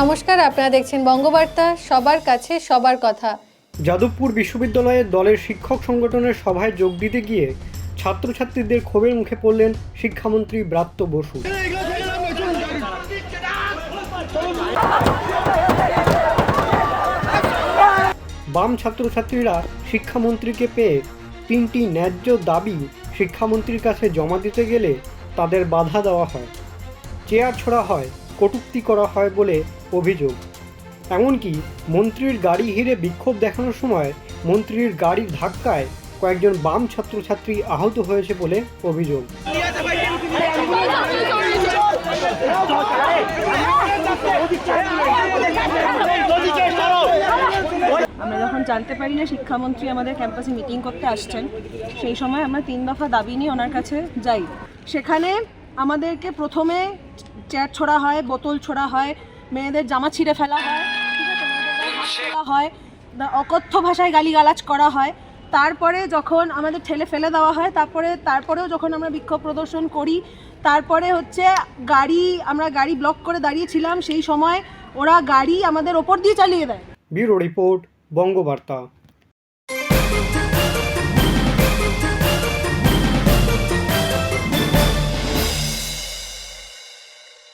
নমস্কার, আপনারা দেখছেন বঙ্গবার্তা, সবার কাছে সবার কথা। যাদবপুর বিশ্ববিদ্যালয়ের দলের শিক্ষক সংগঠনের সভায় যোগ দিতে গিয়ে ছাত্রছাত্রীদের ক্ষোভের মুখে পড়লেন শিক্ষামন্ত্রী ব্রাত্য বসু। বাম ছাত্রছাত্রীরা শিক্ষামন্ত্রীকে পেয়ে তিনটি ন্যায্য দাবি শিক্ষামন্ত্রীর কাছে জমা দিতে গেলে তাদের বাধা দেওয়া হয়। চেয়ার ছোড়া হয় কটূক্তি করা হয় বলে অভিযোগ। এমনকি মন্ত্রীর গাড়ি হিরে বিক্ষোভ দেখানোর সময় মন্ত্রীর গাড়ির ধাক্কায় কয়েকজন বাম ছাত্রছাত্রী আহত হয়েছে বলে অভিযোগ। আমরা যখন জানতে পারি না শিক্ষামন্ত্রী আমাদের ক্যাম্পাসে মিটিং করতে আসছেন, সেই সময় আমরা তিন দফা দাবি নিয়ে ওনার কাছে যাই। সেখানে আমাদেরকে প্রথমে চেয়ার ছোড়া হয়, বোতল ছোড়া হয়, মেয়েদের জামা ছিঁড়ে ফেলা হয় তোলা হয় অকথ্য ভাষায় গালিগালাজ করা হয়। তারপরে যখন আমাদের ঠেলে ফেলে দেওয়া হয়, তারপরে, তারপরেও যখন আমরা বিক্ষোভ প্রদর্শন করি, তারপরে হচ্ছে গাড়ি, আমরা গাড়ি ব্লক করে দাঁড়িয়েছিলাম, সেই সময় ওরা গাড়ি আমাদের ওপর দিয়ে চালিয়ে দেয়। Bureau report, Bangabarta.